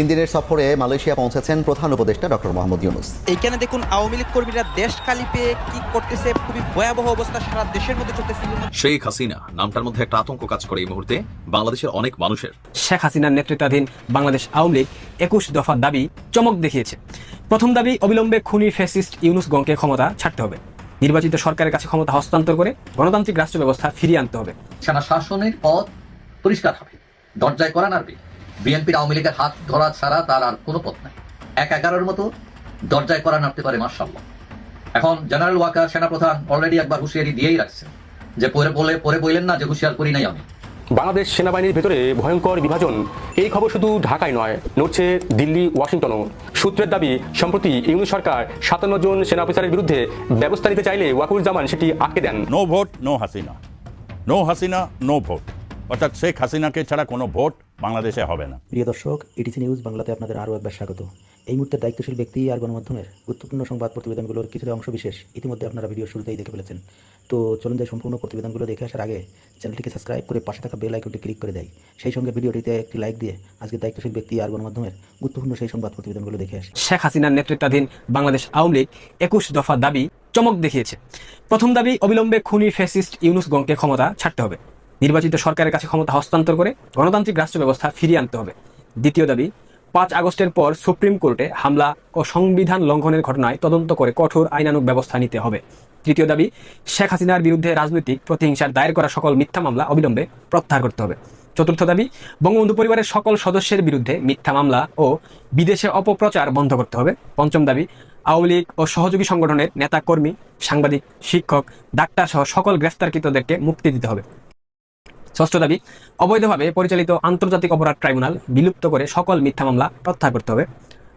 তিন দিনের সফরে মালয়েশিয়া পৌঁছেছেন প্রধান উপদেষ্টা ডক্টর মোহাম্মদ ইউনুস। এইখানে দেখুন আওয়ামী লীগ কর্মীরা দেশ খালি পেয়ে কি করতেছে খুবই ভয়াবহ অবস্থা সারা দেশের মধ্যে চলতেছে। শেখ হাসিনা নামটার মধ্যে একটা আতঙ্ক কাজ করে এই মুহূর্তে বাংলাদেশের অনেক মানুষের। শেখ হাসিনার নেতৃত্বাধীন বাংলাদেশ আওয়ামী লীগ একুশ দফা দাবি চমক দেখিয়েছে। প্রথম দাবি অবিলম্বে খুনি ফ্যাসিস্ট ইউনুস গংকে ক্ষমতা ছাড়তে হবে। নির্বাচিত সরকারের কাছে ক্ষমতা হস্তান্তর করে গণতান্ত্রিক রাষ্ট্র ব্যবস্থা ফিরিয়ে আনতে হবে। সেনা শাসনের পথ পরিষ্কার হবে। দরজায় করা নাড়বে। বিএনপির আওয়ামী লীগের হাত ধরা ছাড়া তার আর কোনো পথ নাই। এক এগারোর মতো দরজায় করা নাড়তে পারে মার্শাল্লাহ এখন জেনারেল ওয়াকার সেনাপ্রধান অলরেডি একবার হুঁশিয়ারি দিয়েই রাখছেন যে পরে বলে পরে বললেন না যে হুঁশিয়ার করি নাই আমি। বাংলাদেশ সেনাবাহিনীর ভেতরে ভয়ঙ্কর বিভাজন এই খবর শুধু ঢাকায় নয় নড়ছে দিল্লি ওয়াশিংটনও। সূত্রের দাবি সম্প্রতি ইউনিট সরকার সাতান্ন জন সেনা অফিসারের বিরুদ্ধে ব্যবস্থা নিতে চাইলে ওয়াকুর জামান সেটি আটকে দেন। No vote no Hasina no Hasina no vote অর্থাৎ শেখ হাসিনাকে ছাড়া কোনো ভোট বাংলাদেশে হবে না। প্রিয় দর্শক এটিসি নিউজ বাংলাতে আপনাদের আরও একবার স্বাগত। এই মুহূর্তে দায়িত্বশীল ব্যক্তি আর গণমাধ্যমের গুরুত্বপূর্ণ সংবাদ প্রতিবেদনগুলোর কিছুটা অংশ বিশেষ ইতিমধ্যে আপনারা ভিডিও শুরুতেই দেখে ফেলেছেন। তো চলুন যাই সম্পূর্ণ প্রতিবেদনগুলো দেখে আসার আগে চ্যানেলটিকে সাবস্ক্রাইব করে পাশে থাকা বেল আইকনটি ক্লিক করে দেয়। সেই সঙ্গে ভিডিওটিতে একটি লাইক দিয়ে আজকে দায়িত্বশীল ব্যক্তি আর গণমাধ্যমের গুরুত্বপূর্ণ সেই সংবাদ প্রতিবেদনগুলো দেখে আসি। শেখ হাসিনার নেতৃত্বাধীন বাংলাদেশ আওয়ামী লীগ একুশ দফা দাবি চমক দেখিয়েছে। প্রথম দাবি অবিলম্বে খুনি ফ্যাসিস্ট ইউনুস গংকে ক্ষমতা ছাড়তে হবে। নির্বাচিত সরকারের কাছে ক্ষমতা হস্তান্তর করে গণতান্ত্রিক রাষ্ট্র ব্যবস্থা ফিরিয়ে আনতে হবে। দ্বিতীয় দাবি, পাঁচ আগস্টের পর সুপ্রিম কোর্টে হামলা ও সংবিধান লঙ্ঘনের ঘটনায় তদন্ত করে কঠোর আইনানুগ ব্যবস্থা নিতে হবে। তৃতীয় দাবি, শেখ হাসিনার বিরুদ্ধে রাজনৈতিক প্রতিহিংসার দায়ের করা সকল মিথ্যা মামলা অবিলম্বে প্রত্যাহার করতে হবে। চতুর্থ দাবি, বঙ্গবন্ধু পরিবারের সকল সদস্যের বিরুদ্ধে মিথ্যা মামলা ও বিদেশে অপপ্রচার বন্ধ করতে হবে। পঞ্চম দাবি, আওয়ামী লীগ ও সহযোগী সংগঠনের নেতা কর্মী সাংবাদিক, শিক্ষক ডাক্তার সহ সকল গ্রেফতারকৃতদেরকে মুক্তি দিতে হবে। ষষ্ঠ দাবি, অবৈধভাবে পরিচালিত আন্তর্জাতিক অপরাধ ট্রাইব্যুনাল বিলুপ্ত করে সকল মিথ্যা মামলা প্রত্যাহার করতে হবে।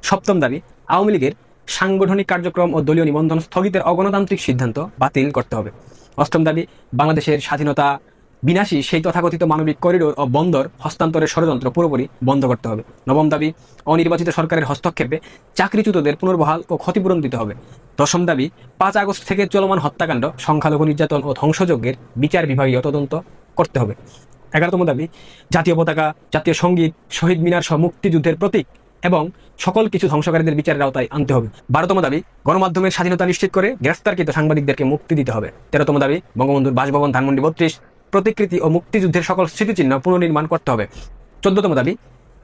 সপ্তম দাবি, আওয়ামী লীগের সাংগঠনিক কার্যক্রম ও দলীয় নিবন্ধন স্থগিতের অগণতান্ত্রিক সিদ্ধান্ত বাতিল করতে হবে। অষ্টম দাবি, বাংলাদেশের স্বাধীনতা বিনাশী সেই তথাকথিত মানবিক করিডোর ও বন্দর হস্তান্তরের ষড়যন্ত্র পুরোপুরি বন্ধ করতে হবে। নবম দাবি, অনির্বাচিত সরকারের হস্তক্ষেপে চাকরিচ্যুতদের পুনর্বহাল ও ক্ষতিপূরণ দিতে হবে। দশম দাবি, পাঁচ আগস্ট থেকে চলমান হত্যাকাণ্ড, সংখ্যালঘু নির্যাতন ও ধ্বংসযজ্ঞের বিচার বিভাগীয় তদন্ত করতে হবে। এগারোতম দাবি, জাতীয় পতাকা, জাতীয় সংগীত, শহীদ মিনার সহ মুক্তিযুদ্ধের প্রতীক এবং সকল কিছু ধ্বংসকারীদের বিচারের আওতায় আনতে হবে। বারোতম দাবি, গণমাধ্যমের স্বাধীনতা নিশ্চিত করে গ্রেফতারকৃত সাংবাদিকদেরকে মুক্তি দিতে হবে। তেরোতম দাবি, বঙ্গবন্ধুর বাসভবন, ধানমন্ডি বত্রিশ, প্রতিকৃতি ও মুক্তিযুদ্ধের সকল স্মৃতিচিহ্ন পুনর্নির্মাণ করতে হবে। চোদ্দতম দাবি,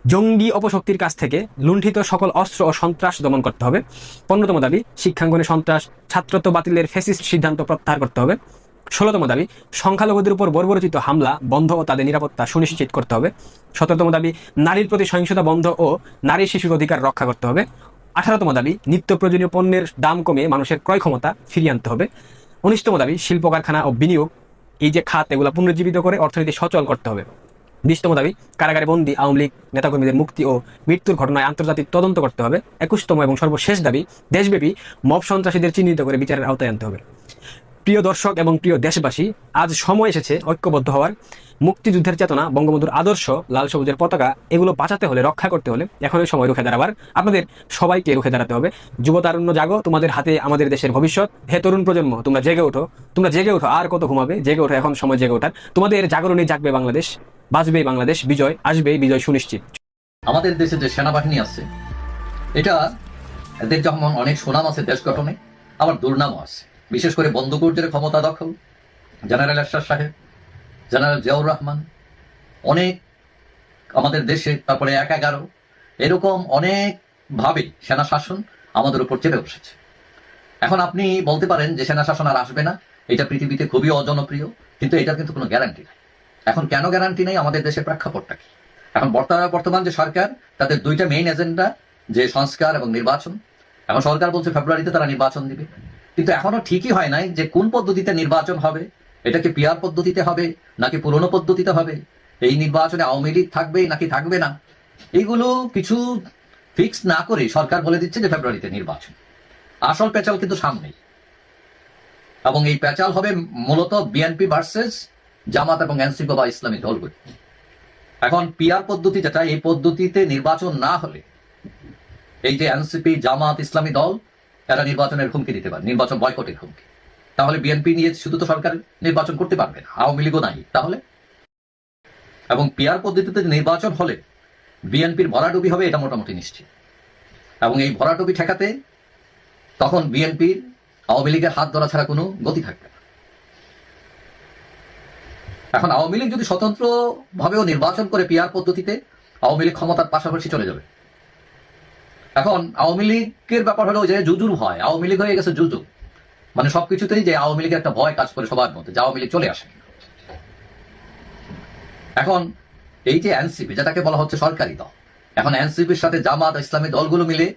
জঙ্গি অপশক্তির কাছ থেকে লুণ্ঠিত সকল অস্ত্র ও সন্ত্রাস দমন করতে হবে। পনেরোতম দাবি, শিক্ষাঙ্গনে সন্ত্রাস, ছাত্রত্ব বাতিলের ফেসিস্ট সিদ্ধান্ত প্রত্যাহার করতে হবে। ষোলোতম দাবি, সংখ্যালঘুদের উপর বর্বরচিত হামলা বন্ধ ও তাদের নিরাপত্তা সুনিশ্চিত করতে হবে। সতেরোতম দাবি, নারীর প্রতি সহিংসতা বন্ধ ও নারী শিশুর অধিকার রক্ষা করতে হবে। আঠারোতম দাবি নিত্য প্রয়োজনীয় পণ্যের দাম কমে মানুষের ক্রয় ক্ষমতা ফিরিয়ে আনতে হবে। উনিশতম দাবি, শিল্প কারখানা ও বিনিয়োগ, এই যে খাত, এগুলো পুনরুজ্জীবিত করে অর্থনীতি সচল করতে হবে। বিশতম দাবি, কারাগারে বন্দী আওয়ামী লীগ, নেতাকর্মীদের মুক্তি ও মৃত্যুর ঘটনায় আন্তর্জাতিক তদন্ত করতে হবে। একুশতম এবং সর্বশেষ দাবি, দেশব্যাপী মব সন্ত্রাসীদের চিহ্নিত করে বিচারের আওতায় আনতে হবে। প্রিয় দর্শক এবং প্রিয় দেশবাসী, আজ সময় এসেছে ঐক্যবদ্ধ হওয়ার। মুক্তিযুদ্ধের চেতনা, বঙ্গবন্ধুর আদর্শ, লাল সবুজের পতাকা, এগুলো বাঁচাতে হলে, রক্ষা করতে হলে এখনই সময় রুখে দাঁড়াবার। আপনাদের সবাইকে রুখে দাঁড়াতে হবে। যুবতারুণ্য জাগো, তোমাদের হাতে আমাদের দেশের ভবিষ্যৎ। হে তরুণ প্রজন্ম, তোমরা জেগে ওঠো। তোমরা জেগে ওঠো, আর কত ঘুমাবে? জেগে ওঠো, এখন সময় জেগে ওঠার। তোমাদের জাগরণে জাগবে বাংলাদেশ বাঁচবে বাংলাদেশ, বিজয় আসবে বিজয় সুনিশ্চিত। আমাদের দেশে যে সেনাবাহিনী আছে, এটা এদের যেমন অনেক সুনাম আছে দেশ গঠনে, আবার দুর্নামও আছে। বিশেষ করে বন্দুকুর্জের ক্ষমতা দখল, জেনারেল আশরাফ সাহেব, জেনারেল জিয়াউর রহমান, অনেক আমাদের দেশে, তারপরে এক এগারো, এরকম অনেক ভাবে সেনা শাসন আমাদের উপর চেপে বসেছে। এখন আপনি বলতে পারেন যে সেনা শাসন আর আসবে না, এটা পৃথিবীতে খুবই অজনপ্রিয়, কিন্তু এটার কিন্তু কোনো গ্যারান্টি নেই। এখন কেন গ্যারান্টি নেই? আমাদের দেশের প্রেক্ষাপটটা কি? এখন বর্তমান বর্তমান যে সরকার তাদের দুইটা মেইন এজেন্ডা যে সংস্কার এবং নির্বাচন। এখন সরকার বলছে ফেব্রুয়ারিতে তারা নির্বাচন দিবে। কিন্তু এখনও ঠিকই হয় নাই যে কোন পদ্ধতিতে নির্বাচন হবে, এটা কি পিয়ার পদ্ধতিতে হবে, নাকি পুরনো পদ্ধতিতে হবে, এই নির্বাচনে আওয়ামী লীগ থাকবে নাকি থাকবে না এইগুলো কিছু ফিক্স না করে সরকার বলে দিচ্ছে যে ফেব্রুয়ারিতে নির্বাচন। আসল পেঁচাল কিন্তু সামনেই। এবং এই পেঁচাল হবে মূলত বিএনপি ভার্সেস জামাত এবং এনসিপি বা ইসলামী দলগুলি। এখন পিয়ার পদ্ধতি যেটা, এই পদ্ধতিতে নির্বাচন না হলে এই যে এনসিপি জামাত, ইসলামী দল এরা নির্বাচনের হুমকি দিতে পারে, নির্বাচন বয়কটের হুমকি। তাহলে বিএনপি নিয়ে শুধু তো সরকার নির্বাচন করতে পারবে না, আওয়ামী লীগও নাই তাহলে? এবং পিয়ার পদ্ধতিতে নির্বাচন হলে বিএনপির ভরাডুবি হবে, এটা মোটামুটি নিশ্চিত। এবং এই ভরাডুবি ঠেকাতে তখন বিএনপির আওয়ামী লীগের হাত ধরা ছাড়া কোনো গতি থাকবে না। এখন আওয়ামী লীগ যদি স্বতন্ত্র ভাবেও নির্বাচন করে পিয়ার পদ্ধতিতে, আওয়ামী লীগ ক্ষমতার পাশাপাশি চলে যাবে। এখন আওয়ামী লীগের ব্যাপার হলো যে জুজুর ভয়, আওয়ামী লীগ হয়ে গেছে জুজু। মানে সবকিছুতেই যে আওয়ামী লীগের একটা ভয় কাজ করে সবার মধ্যে, যে আওয়ামী লীগ চলে আসে। এখন এই যে এনসিপি, যেটাকে বলা হচ্ছে সরকারি দল, এখন এনসিপির সাথে জামাত, ইসলামী দলগুলো মিলে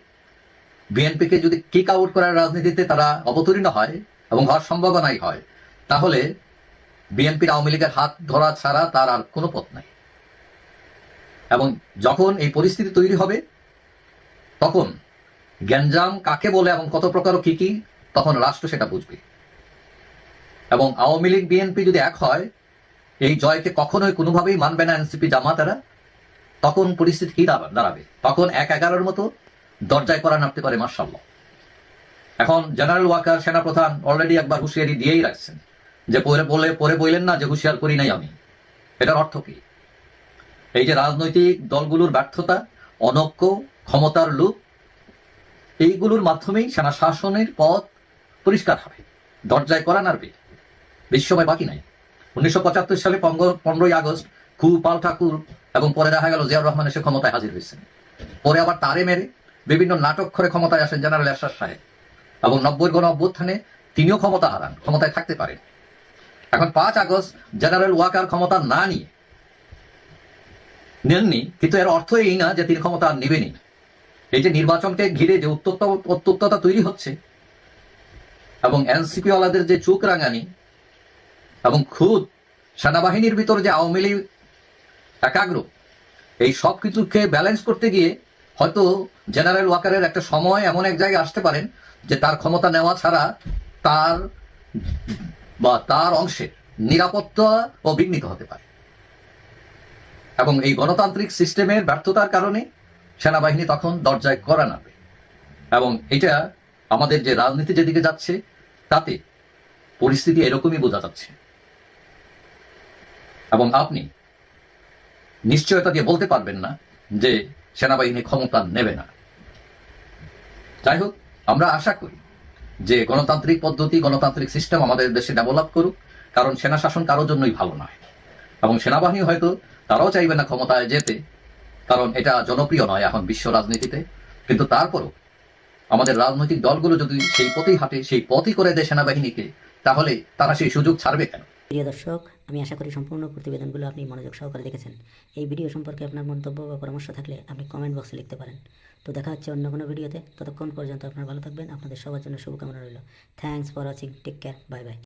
বিএনপিকে যদি কিক আউট করার রাজনীতিতে তারা অবতীর্ণ হয় এবং হওয়ার সম্ভাবনাই হয়, তাহলে বিএনপির আওয়ামী লীগের হাত ধরা ছাড়া তার আর কোনো পথ নাই। এবং যখন এই পরিস্থিতি তৈরি হবে তখন গ্যাঞ্জাম কাকে বলে এবং কত প্রকার কি কি, তখন রাষ্ট্র সেটা বুঝবে। এবং আওয়ামী লীগ, বিএনপি যদি এক হয়, এই জয়কে কখনোই কোনোভাবেই মানবে না এনসিপি জামাতারা। তখন পরিস্থিতি কি দাঁড়াবে? তখন এক এগারোর মতো দরজায় করা নামতে পারে মার্শাল্লাহ এখন জেনারেল ওয়াকার সেনাপ্রধান অলরেডি একবার হুঁশিয়ারি দিয়েই রাখছেন যে, পরে বলে পরে বললেন না যে, হুঁশিয়ার করি নাই আমি। এটার অর্থ কি? এই যে রাজনৈতিক দলগুলোর ব্যর্থতা, অনক্য ক্ষমতার লোভ, এইগুলোর মাধ্যমেই সেনা শাসনের পথ পরিষ্কার হবে। দরজায় করা নাড়বে। বেশি সময় বাকি নাই। উনিশশো পঁচাত্তর সালে পনেরোই আগস্ট খু পাল ঠাকুর এবং পরে দেখা গেল জিয়াউর রহমান এসে ক্ষমতায় হাজির হয়েছেন। পরে আবার তারে মেরে বিভিন্ন নাটক করে ক্ষমতায় আসেন জেনারেল এরশাদ সাহেব এবং নব্বই গণ অভ্যুত্থানে তিনিও ক্ষমতা হারান, ক্ষমতায় থাকতে পারেন। এখন পাঁচ আগস্ট জেনারেল ওয়াকার ক্ষমতা না নিয়ে নেননি, কিন্তু এর অর্থ এই না যে তিনি ক্ষমতা আর নেবেনই না। এই যে নির্বাচনকে ঘিরে যে উত্তপ্ত উত্তপ্ততা তৈরি হচ্ছে, এবং এনসিপি ওয়ালাদের যে চোখ রাঙানি, এবং খুদ সেনাবাহিনীর ভিতর যে আওয়ামী লীগ একাগ্র, এই সব কিছুকে ব্যালেন্স করতে গিয়ে হয়তো জেনারেল ওয়াকারের একটা সময় এমন এক জায়গায় আসতে পারেন যে তার ক্ষমতা নেওয়া ছাড়া তার বা তার অংশে নিরাপত্তা ও বিঘ্নিত হতে পারে। এবং এই গণতান্ত্রিক সিস্টেমের ব্যর্থতার কারণে সেনাবাহিনী তখন দরজায় করা নামবে এবং এটা আমাদের যে রাজনীতি যেদিকে যাচ্ছে, তাতে পরিস্থিতি এরকমই বোঝা যাচ্ছে। এবং আপনি নিশ্চয়তা দিয়ে বলতে পারবেন না যে সেনাবাহিনী ক্ষমতা নেবে না। যাই হোক, আমরা আশা করি যে গণতান্ত্রিক পদ্ধতি, গণতান্ত্রিক সিস্টেম আমাদের দেশে ডেভেলপ করুক, কারণ সেনা শাসন কারোর জন্যই ভালো নয়। এবং সেনাবাহিনী হয়তো তারাও চাইবে না ক্ষমতায় যেতে কারণ এটা জনপ্রিয় নয় এখন বিশ্ব রাজনীতিতে। কিন্তু তারপরও আমাদের রাজনৈতিক দলগুলো যদি সেই পথেই হাঁটে, সেই পথই করে দেয় সেনাবাহিনীকে, তাহলে তারা সেই সুযোগ ছাড়বে কেন? প্রিয় দর্শক, আমি আশা করি সম্পূর্ণ প্রতিবেদনগুলো আপনি মনোযোগ সহকারে দেখেছেন। এই ভিডিও সম্পর্কে আপনার মন্তব্য বা পরামর্শ থাকলে আপনি কমেন্ট বক্সে লিখতে পারেন। তো দেখা হচ্ছে অন্য কোনো ভিডিওতে। ততক্ষণ পর্যন্ত আপনারা ভালো থাকবেন। আপনাদের সবার জন্য শুভকামনা রইল। Thanks for watching take care bye bye